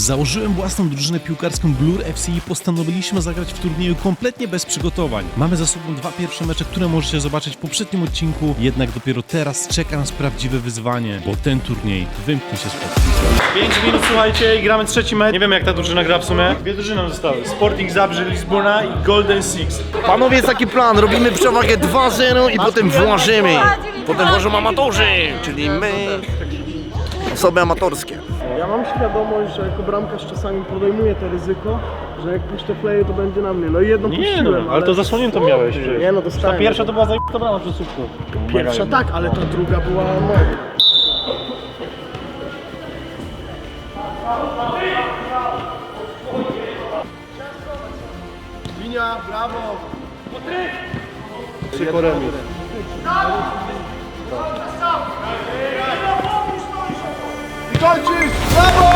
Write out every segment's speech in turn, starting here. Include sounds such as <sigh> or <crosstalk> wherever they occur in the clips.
Założyłem własną drużynę piłkarską Glur FC i postanowiliśmy zagrać w turnieju kompletnie bez przygotowań. Mamy za sobą dwa pierwsze mecze, które możecie zobaczyć w poprzednim odcinku, jednak dopiero teraz czeka nas prawdziwe wyzwanie, bo ten turniej wymknie się spod kontroli. 5 minut, słuchajcie, i gramy trzeci mecz. Nie wiem jak ta drużyna gra w sumie. Dwie drużyny nam zostały. Sporting Zabrze Lizbona i Golden Six. Panowie, jest taki plan, robimy przewagę 2-0 i potem włażymy. Potem włażą amatorzy, czyli my, osoby amatorskie. Ja mam świadomość, że jako bramkarz czasami podejmuję to ryzyko, że jak puszczę play to będzie na mnie. No i jedno Nie puściłem, no, ale to zasłoniętą miałeś przecież. Nie no, Ta dostałem. pierwsza to była zajebista brama przy słupku. Pierwsza tak, ale ta druga była moja. Linia, brawo! Tylko remis. Kończysz! Brawo!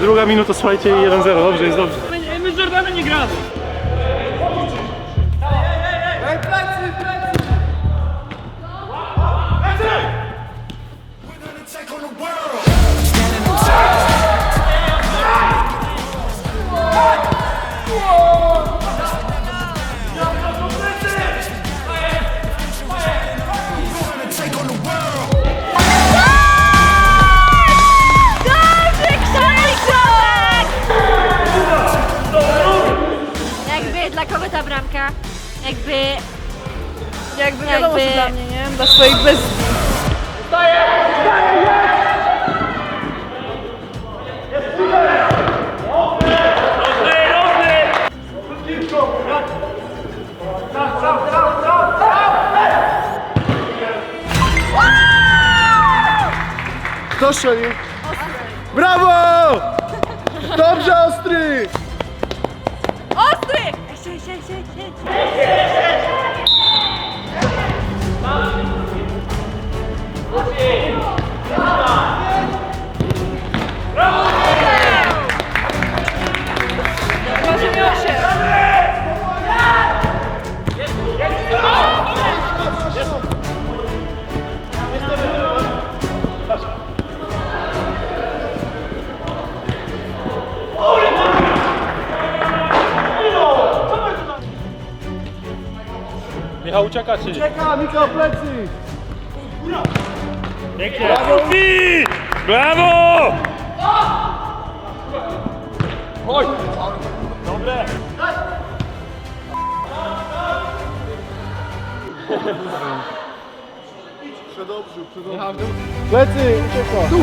Druga minuta, słuchajcie, i 1-0. Dobrze, jest dobrze. My z Jordanem nie gramy. Ta bramka? Jakby... Jakby wiadomo, Jakby- że dla mnie, nie? Dla swoich bez... Kto strzelił? Brawo! Dobrze, ostry! Ostry! 谢谢谢谢。谢 Michał ucieka czy? Czeka, Miko, plecy! Pięknie. Brawo! Brawo! Oj! Dobre! Plecy, ucieka! Tu!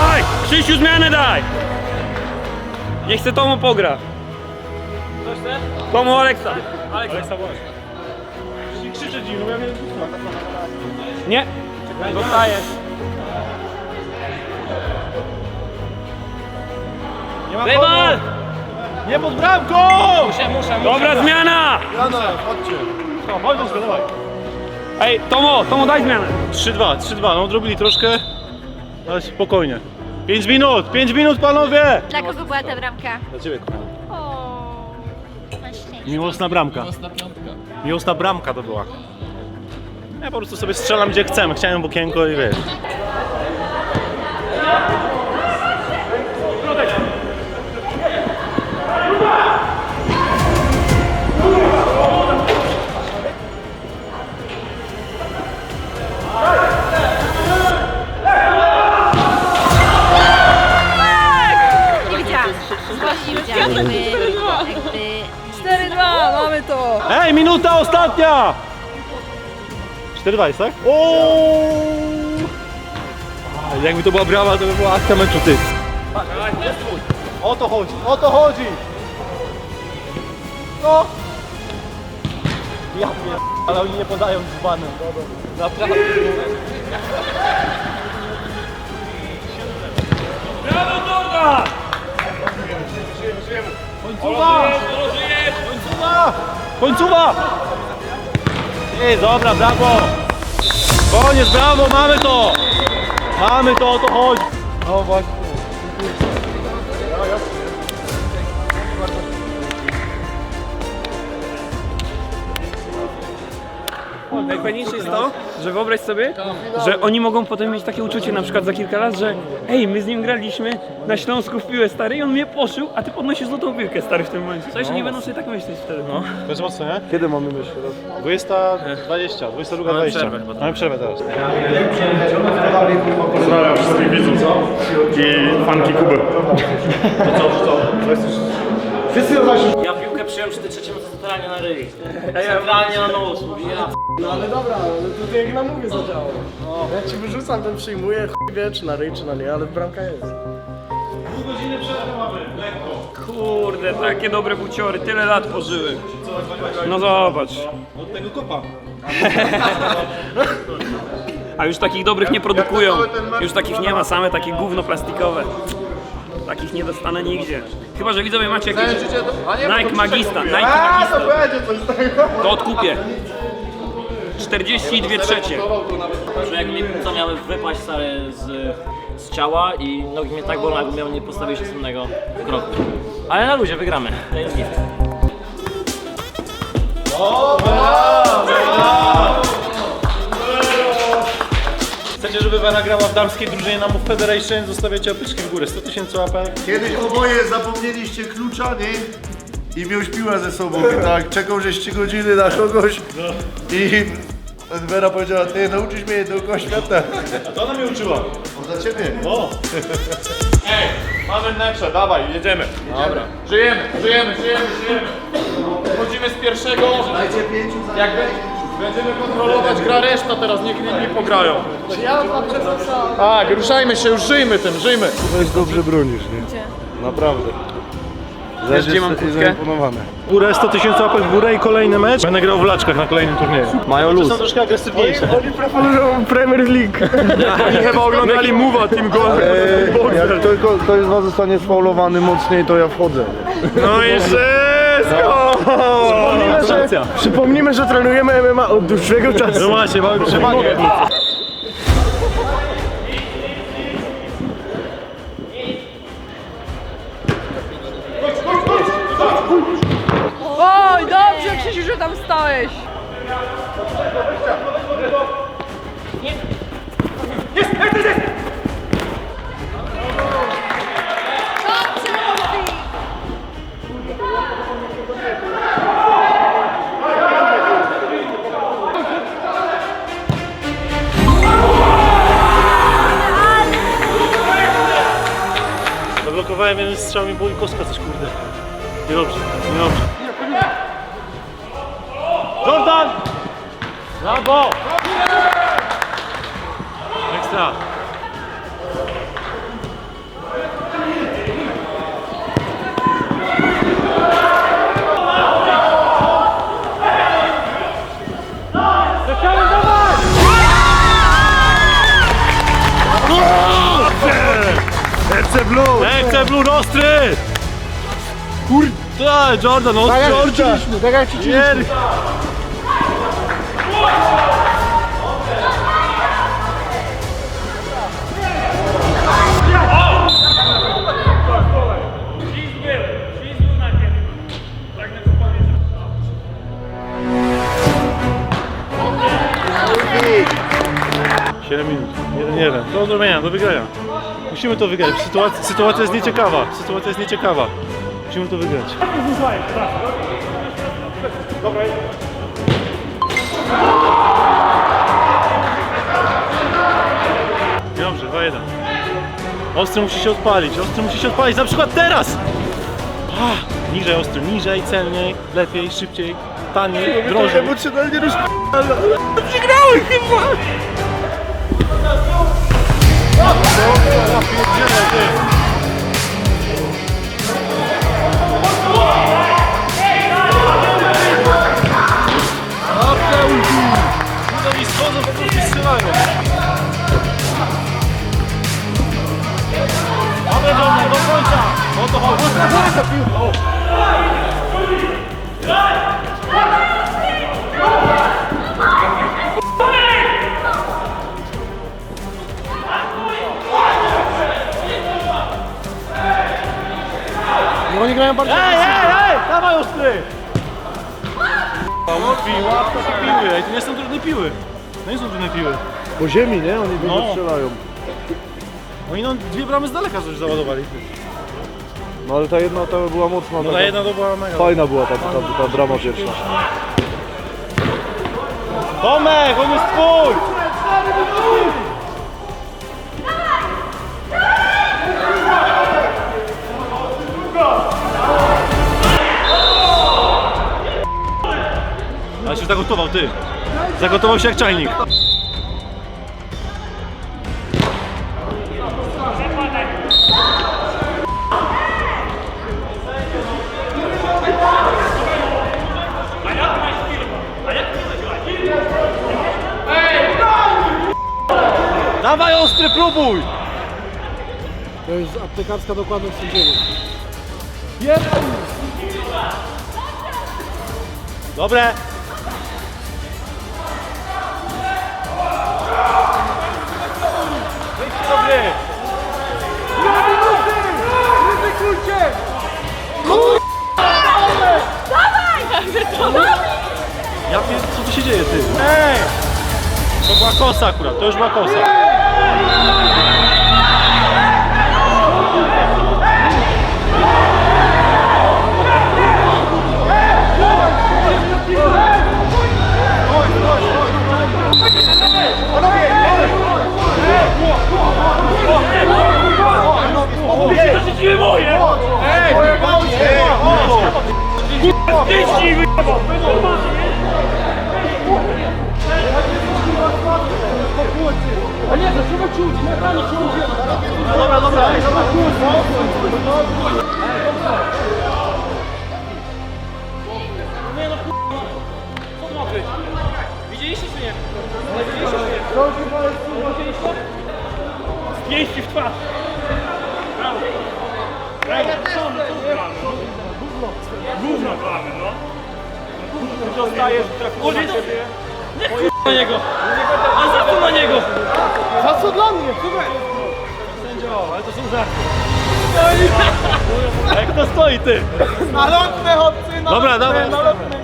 Daj! Krzysiu, zmianę daj! Niech se Tomo pogra. Tomo Aleksa. Aleksa właśnie. Nie krzyczę dziś, no ja wiem. Nie. Dostajesz. Nie ma Rywal! Nie pod bramką! Muszę, muszę, Dobra zmiana! Jana, chodźcie! No, chodź do dawaj. Ej, Tomo, Tomo daj zmianę. 3-2, 3-2, no odrobili troszkę, ale spokojnie. 5 minut, 5 minut panowie! Dla kogo była ta bramka? Dla ciebie kochanie. Miłosna bramka. Miłosna bramka. Miłosna bramka to była. Ja po prostu sobie strzelam gdzie chcę, chciałem w okienko i wiesz. Nie widziałam. Nie Ej, minuta ostatnia! 4-2 jest, tak? Ooo! Jakby to była brawa, to by była akcja meczu, ty. O to chodzi, o to chodzi! No! Ja ale oni nie podają z banem. Naprawdę. Brawo, Jordan! Końcowa! Końcowa! Końcowa! Ej, dobra, brawo! Koniec, brawo, mamy to! Mamy to, to chodzi! No właśnie. Najfajniejsze jest to, że wyobraź sobie, że oni mogą potem mieć takie uczucie na przykład za kilka lat, że ej, my z nim graliśmy na Śląsku w piłę stary i on mnie poszył, a ty podnosisz złotą piłkę stary w tym momencie. Co jeszcze nie będą sobie tak myśleć wtedy. No. To jest mocno, nie? Kiedy mamy myśl? 20, 22, 20. przerwę chyba. Mamy przerwę teraz. Pozdrawiam wszystkich widzów i fanki Kuby. Ja piłkę przyjąłem przy tej trzeciej centralnie na ryj. Centralnie na nos. Ja No ale dobra, ale tutaj jak na mówię zadziałało. Ja ci wyrzucam, ten przyjmuję, chuj wie czy na ryj, czy na nie, ale bramka jest. Kurde, takie dobre buciory, tyle lat pożyły. No zobacz. Od tego kopa. A już takich dobrych nie produkują. Już takich nie ma, same takie gówno plastikowe. Takich nie dostanę nigdzie. Chyba, że widzowie macie jakieś Nike Magista, Nike Magista. To odkupię. 42 trzecie. że jak mi co miały wypaść stary z, z ciała i nogi mnie tak bolą, jakbym miał nie postawić następnego kroku. Ale na luzie wygramy. To jest git. Chcecie, żeby Wera grała w damskiej drużynie na Move Federation? Zostawiacie opyczki w górę. 100 tysięcy łapek. Kiedyś oboje zapomnieliście klucza, nie? I miał piła ze sobą i tak czekał, że 3 godziny na kogoś i Vera powiedziała, ty nauczysz mnie dookoła świata. To ona mnie uczyła. Za ciebie. O! Mamy necze, dawaj, jedziemy. Dobra. Żyjemy, żyjemy, żyjemy, żyjemy. Chodzimy z pierwszego. Dajcie pięciu za Jak będziemy kontrolować gra reszta teraz, niech inni pograją. Tak, ruszajmy się, już żyjmy tym, żyjmy. Weź dobrze bronisz, nie? Naprawdę. Wiesz, gdzie mam kłódkę? zaimponowane. Górę 100 tysięcy łapek w górę i kolejny mecz. Będę grał w laczkach na kolejnym turnieju. Mają luz. są troszkę agresywniejsze. Oni proponują Premier League. <laughs> Oni chyba oglądali Mowa Team Gold. Eee, jak tylko ktoś z was zostanie sfaulowany mocniej, to ja wchodzę. No i wszystko! Przypomnijmy, że, przypomnijmy, że trenujemy MMA od dłuższego No czasu. właśnie, mamy przewagę. Zablokowałem jeden strzał i boli kostka coś kurde. Niedobrze, niedobrze. Jordan! Brawo! Ekstra. Blue! FC Blue ostry! Kurde, Jordan, ostry, Jordan! Tak jak ci Pier- Siedem minut, 1-1. Do zrobienia, do wygrania. Musimy to wygrać. Sytuacja, sytuacja jest nieciekawa. Sytuacja jest nieciekawa. Musimy to wygrać. Dobrze, 2-1. Ostry musi się odpalić, ostry musi się odpalić, na przykład teraz! Ah, niżej ostry, niżej, celniej, lepiej, szybciej, taniej, drożej. Emocjonalnie roz... Oni ostry! Łupi, łapka te piły. Ej, to nie są trudne piły. To nie są trudne piły. Po ziemi, nie? Oni dużo No. strzelają. Oni no dwie bramy z daleka coś załadowali. No ale ta jedna to była mocna. No taka- ta jedna to była mega. Fajna była ta, ta, ta brama pierwsza. Tomek, on jest twój! Się zagotował, ty. Zagotował się jak czajnik. Dawaj ostry, próbuj! To jest aptekarska dokładność sędziego. Dobre. Ja wiem, co tu się dzieje, ty. Ej! To była kosa akurat, to już była kosa. Pięści w twarz. Brawo. Brawo. Co, co gramy? Gówno. Gówno gramy, no. Dostajesz, trafisz na siebie. Nie kurwa na niego. A za co na niego? Za co dla mnie? Słuchaj! Sędzio, ale to są żarty. Jak to stoi, ty? Nalotne chłopcy, nalotne, Dobra, dawaj. nalotne.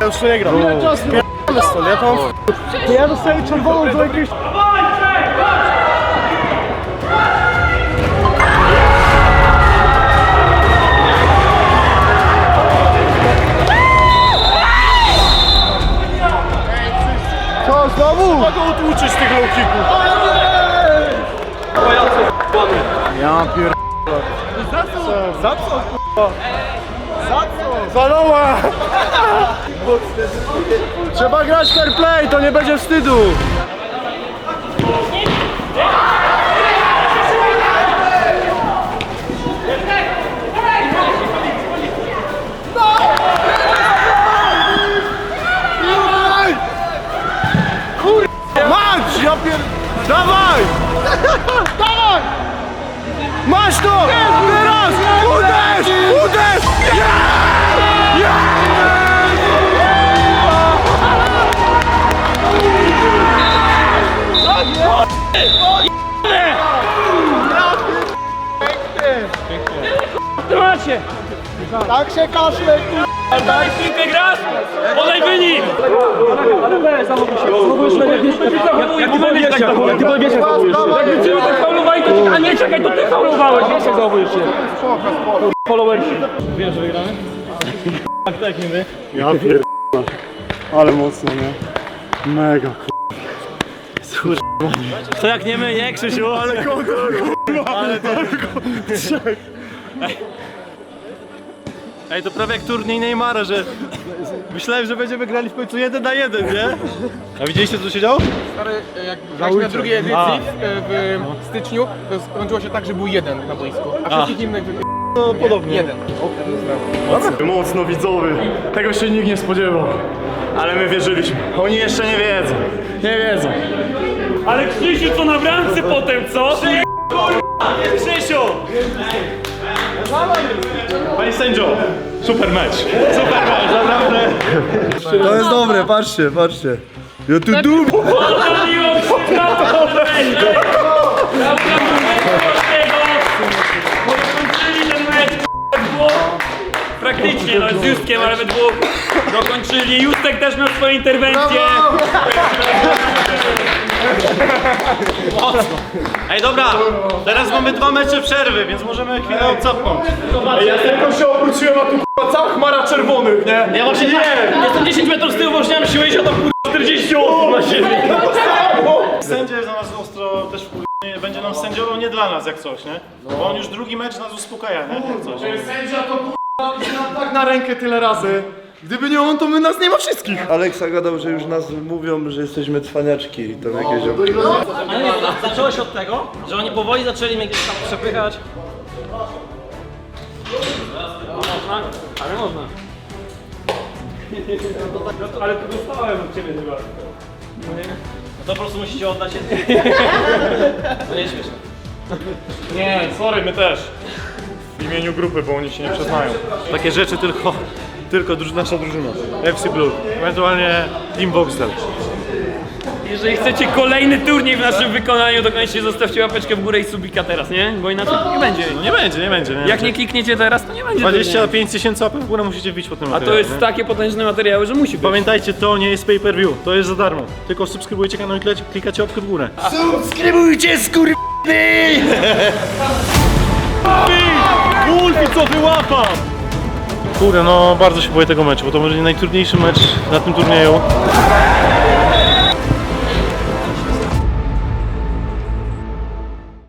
Ja już nie gram. Ja stąd, ja. To ja dostaję czerwoną do jakiejś... Co, znowu? Mogę utłuczyć tych low kicków. Ja pier... Za co? Za co? Za co? Zaloła! <laughs> Trzeba grać fair play, to nie będzie wstydu. Ja pier... Dawaj! <laughs> Dawaj! Masz to! Teraz! Uderz! Uderz! Trzymacie! Tak się kaszle, kurwa! Daj piłkę grasz! Podaj wynik! Jak ty powiesz tak zachowujesz? Jak ty powiesz tak zachowujesz? Tak faulowali, to ty... A nie, czekaj, to ty faulowałeś! Jak się zachowujesz się? Followersi. Wiesz, że wygramy? Tak, tak, nie my. Ja pier... Ale mocno, nie? Mega, To jak nie my, nie Krzysiu? Ale kogo, kurwa! Ale to... <laughs> Ej, to prawie jak turniej Neymara, że myślałem, że będziemy grali w końcu jeden na jeden, nie? A widzieliście co się działo? Stary, jak graliśmy na drugiej edycji w, w styczniu, to skończyło się tak, że był jeden na boisku, a wszystkich innych wypie... No podobnie. jeden. Mocno widzowy. Tego się nikt nie spodziewał. Ale my wierzyliśmy. Oni jeszcze nie wiedzą. Nie wiedzą. Ale Krzysiu, co na bramce potem, co? Krzysiu! Panie sędzio, super mecz. Super mecz, naprawdę. To jest dobre, patrzcie, patrzcie. Ja tu dum. Odpaliło się prawo do Kończyli ten praktycznie, no z Justkiem, ale we dwóch dokończyli. Justek też miał swoje interwencje. Mocno. Ej, dobra, teraz mamy dwa mecze przerwy, więc możemy chwilę odsapnąć. Ja tylko się obróciłem, a tu k***a cała chmara czerwonych, nie? Ja właśnie nie. Jestem 10 metrów z tyłu, bo już nie mam siły iść, a to kurwa 40 osób na siebie. Sędzia jest na nas ostro też wkurwiony, będzie nam sędziował nie dla nas jak coś, nie? Bo on już drugi mecz nas uspokaja, nie? Jak coś. Sędzia to k***a tak na rękę tyle razy. Gdyby nie on, to my nas nie ma wszystkich. Aleksa gadał, że już nas mówią, że jesteśmy cwaniaczki i to jakieś opcje. Ale nie, zaczęło się od tego, że oni powoli zaczęli mnie gdzieś tam przepychać. Można, ale można. Ale to dostałem od ciebie chyba. No to po prostu musicie oddać się. To <laughs> nie śmieszne. Nie, sorry, my też. W imieniu grupy, bo oni się nie przyznają. Takie rzeczy tylko, tylko druż, nasza drużyna. FC Blue, ewentualnie Team Boxdel. Jeżeli chcecie kolejny turniej w naszym wykonaniu, to koniecznie zostawcie łapeczkę w górę i subika teraz, nie? Bo inaczej nie będzie. No nie będzie, nie będzie, nie Jak będzie. nie klikniecie teraz, to nie będzie turnieju. 25 tysięcy łapek w górę musicie wbić po tym A to jest nie? takie potężne materiały, że musi być. Pamiętajcie, to nie jest pay per view, to jest za darmo. Tylko subskrybujcie kanał i klikacie- klikacie łapkę w górę. Subskrybujcie skurwyny! Ulfi, co wyłapał! Kurde, no bardzo się boję tego meczu, bo to może najtrudniejszy mecz na tym turnieju.